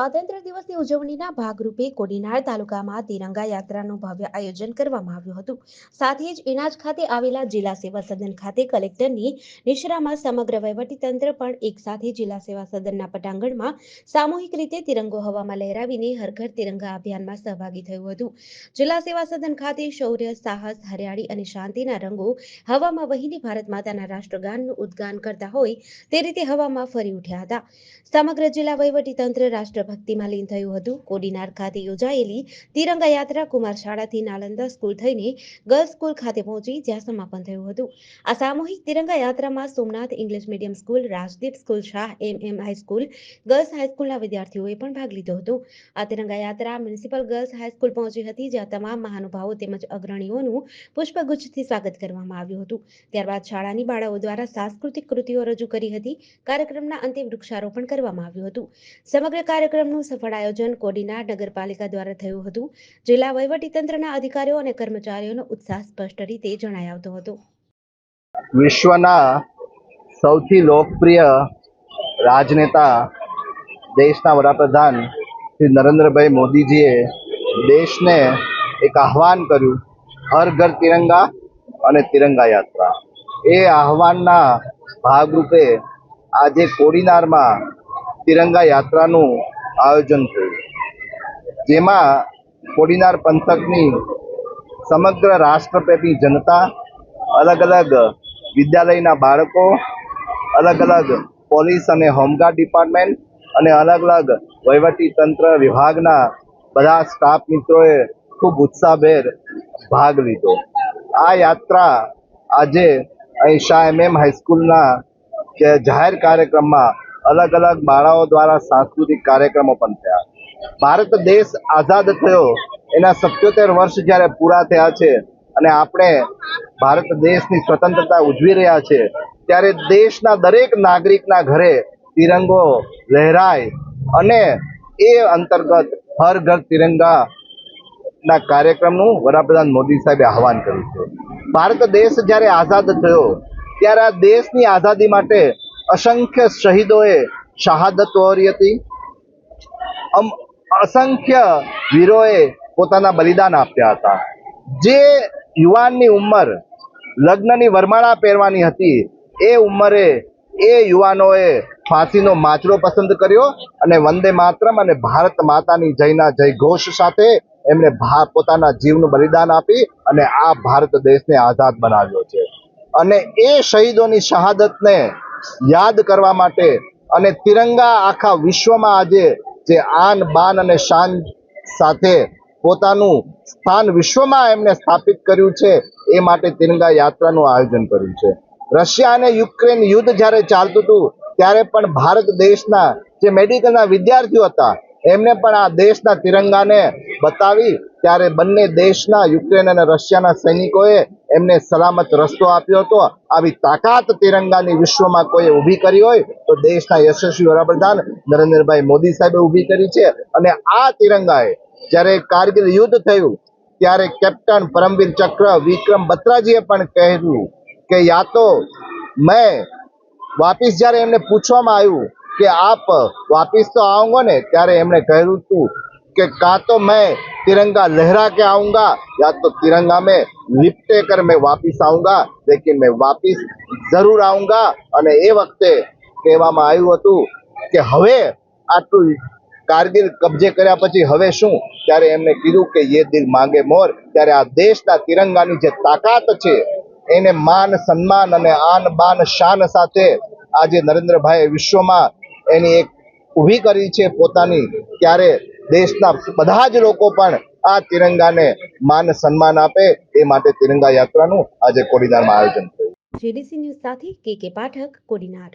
સ્વાતંત્ર્ય દિવસની ઉજવણીના ભાગરૂપે કોડીનાર તાલુકામાં તિરંગા યાત્રાનું ભવ્ય આયોજન કરવામાં આવ્યું હતું. સાથે જ ઇનાજ ખાતે આવેલા જિલ્લા સેવા સદન ખાતે કલેક્ટરની નિશ્રામાં સમગ્ર વહીવટીતંત્ર પણ એક સાથે જિલ્લા સેવા સદનના પટાંગણમાં સામૂહિક રીતે તિરંગો હવામાં લહેરાવીને હર તિરંગા અભિયાનમાં સહભાગી થયું હતું. જિલ્લા સેવા સદન ખાતે શૌર્ય, સાહસ, હરિયાળી અને શાંતિના રંગો હવામાં વહીને ભારત માતાના રાષ્ટ્રગાનનું ઉદ્ગાન કરતા હોય તે રીતે હવામાં ફરી ઉઠ્યા હતા. સમગ્ર જિલ્લા વહીવટી તંત્ર રાષ્ટ્રભક્તિમાં લીન થયું હતું. કોડીનાર ખાતે યોજાયેલી તિરંગા યાત્રા કુમાર શાળાથી નાલંદા સ્કૂલ થઈને ગર્લ્સ સ્કૂલ ખાતે પહોંચી, જ્યાં સમાપન થયું હતું. આ સામૂહિક તિરંગા યાત્રામાં Somnath English medium school, Rajdeep school, Shah M M high school girls હાઈસ્કૂલના વિદ્યાર્થીઓએ પણ ભાગ લીધો હતો. આ તિરંગા યાત્રા મ્યુનિસિપલ ગર્લ્સ હાઈસ્કૂલ પહોંચી હતી, જ્યાં તમામ મહાનુભાવો તેમજ અગ્રણીઓનું પુષ્પગુચ્છથી સ્વાગત કરવામાં આવ્યું હતું. ત્યારબાદ શાળાની બાળાઓ દ્વારા સાંસ્કૃતિક કૃતિઓ રજૂ કરી હતી. કાર્યક્રમના અંતે વૃક્ષારોપણ કરવામાં આવ્યું હતું. સમગ્ર કાર્યક્રમનું સફળ આયોજન કોડીનાર નગરપાલિકા દ્વારા થયું હતું. જિલ્લા વહીવટીતંત્રના અધિકારીઓ અને કર્મચારીઓનો ઉત્સાહ સ્પષ્ટ રીતે જણાઈ આવતો હતો. વિશ્વના સૌથી લોકપ્રિય રાજનેતા દેશના વડાપ્રધાન શ્રી નરેન્દ્રભાઈ મોદીજીએ દેશને એક આહવાન કર્યું, હર ઘર તિરંગા અને તિરંગા યાત્રા. એ આહવાનના ભાગરૂપે આજે કોડીનારમાં તિરંગા યાત્રાનું આયોજન થયું. જેમાં કોડીનાર પંથકની સમગ્ર રાષ્ટ્રપ્રેમી જનતા, અલગ અલગ વિદ્યાલયના બાળકો, અલગ અલગ પોલીસ અને હોમગાર્ડ ડિપાર્ટમેન્ટ અને અલગ અલગ વહીવટી તંત્ર વિભાગના બધા સ્ટાફ મિત્રોએ ખૂબ ઉત્સાહભેર ભાગ લીધો. આ યાત્રા આજે અહીં શાહ એમ એમ હાઈસ્કૂલના કે જાહેર કાર્યક્રમમાં અલગ અલગ બાળાઓ દ્વારા સાંસ્કૃતિક કાર્યક્રમો પણ થયા. ભારત દેશ આઝાદ થયો, એના સત્યોતેર વર્ષ જ્યારે પૂરા થયા છે અને આપણે ભારત દેશની સ્વતંત્રતા ઉજવી રહ્યા છે, ત્યારે દેશના દરેક નાગરિકના ઘરે તિરંગો લહેરાય અને એ અંતર્ગત હર ઘર તિરંગા કાર્યક્રમનું વડાપ્રધાન મોદી સાહેબે આહવાન કર્યું છે. ભારત દેશ જ્યારે આઝાદ થયો, ત્યારે આ દેશની આઝાદી માટે અસંખ્ય શહીદોએ શહાદત વહોરી હતી. અસંખ્ય વીરોએ પોતાના બલિદાન આપ્યા હતા. જે યુવાનની ઉંમર, લગ્નની વરમાળા પહેરવાની હતી, એ ઉંમરે એ યુવાનોએ ફાંસીનો માચરો પસંદ કર્યો અને વંદે માતરમ અને ભારત માતાની જયના જય ઘોષ સાથે એમણે પોતાના જીવનું બલિદાન આપી અને આ ભારત દેશને આઝાદ બનાવ્યો છે. અને એ શહીદોની શહાદતને યાદ કરવા માટે અને તિરંગા આખા વિશ્વમાં આજે જે આન, બાન અને શાન સાથે પોતાનું સ્થાન વિશ્વમાં એમને સ્થાપિત કર્યું છે, એ માટે તિરંગા યાત્રાનું આયોજન કર્યું છે. રશિયા અને યુક્રેન યુદ્ધ જ્યારે ચાલતું હતું, ત્યારે પણ ભારત દેશના જે મેડિકલના વિદ્યાર્થીઓ હતા, એમને પણ આ દેશના તિરંગાને બતાવી, ત્યારે બંને દેશના, યુક્રેન અને રશિયાના સૈનિકોએ એમને સલામત રસ્તો આપ્યો હતો. આવી તાકાત તિરંગાની વિશ્વમાં કોઈ ઊભી કરી હોય તો દેશના યશસ્વી વડાપ્રધાન નરેન્દ્રભાઈ મોદી સાહેબે ઊભી કરી છે. અને આ તિરંગાએ જ્યારે કારગિલ યુદ્ધ થયું, ત્યારે કેપ્ટન પરમવીર ચક્ર વિક્રમ બત્રાજીએ પણ કહેલું કે યા તો મેં વાપિસ જ્યારે એમને પૂછવામાં આવ્યું કે આપ વાપિસ તો આવો ને, ત્યારે એમણે કહ્યું હતું કે का તો મેં तिरंगा લહેરા કે आऊंगा या તો તિરંગા મેં लिपटे કર મેં वापिस આઉંગા, લેકિન મેં વાપિસ જરૂર આઉંગા. અને એ વખતે કહેવામાં આવ્યું હતું કે હવે આટલું કારગિલ કબજે કર્યા પછી હવે શું? ત્યારે એમને કીધું કે યે દિલ માંગે મોર. ત્યારે આ દેશના તિરંગાની જે તાકાત છે, એને માન, સન્માન અને આન, બાન, શાન સાથે આજે નરેન્દ્રભાઈ વિશ્વમાં એની એક ઊભી કરી છે પોતાની. ત્યારે દેશના બધા જ લોકો પણ આ તિરંગાને માન સન્માન આપે એ માટે તિરંગા યાત્રાનું આજે કોડીનારમાં આયોજન થયું. જેડીસી ન્યૂઝ સાથે કે પાઠક કોડીનાર.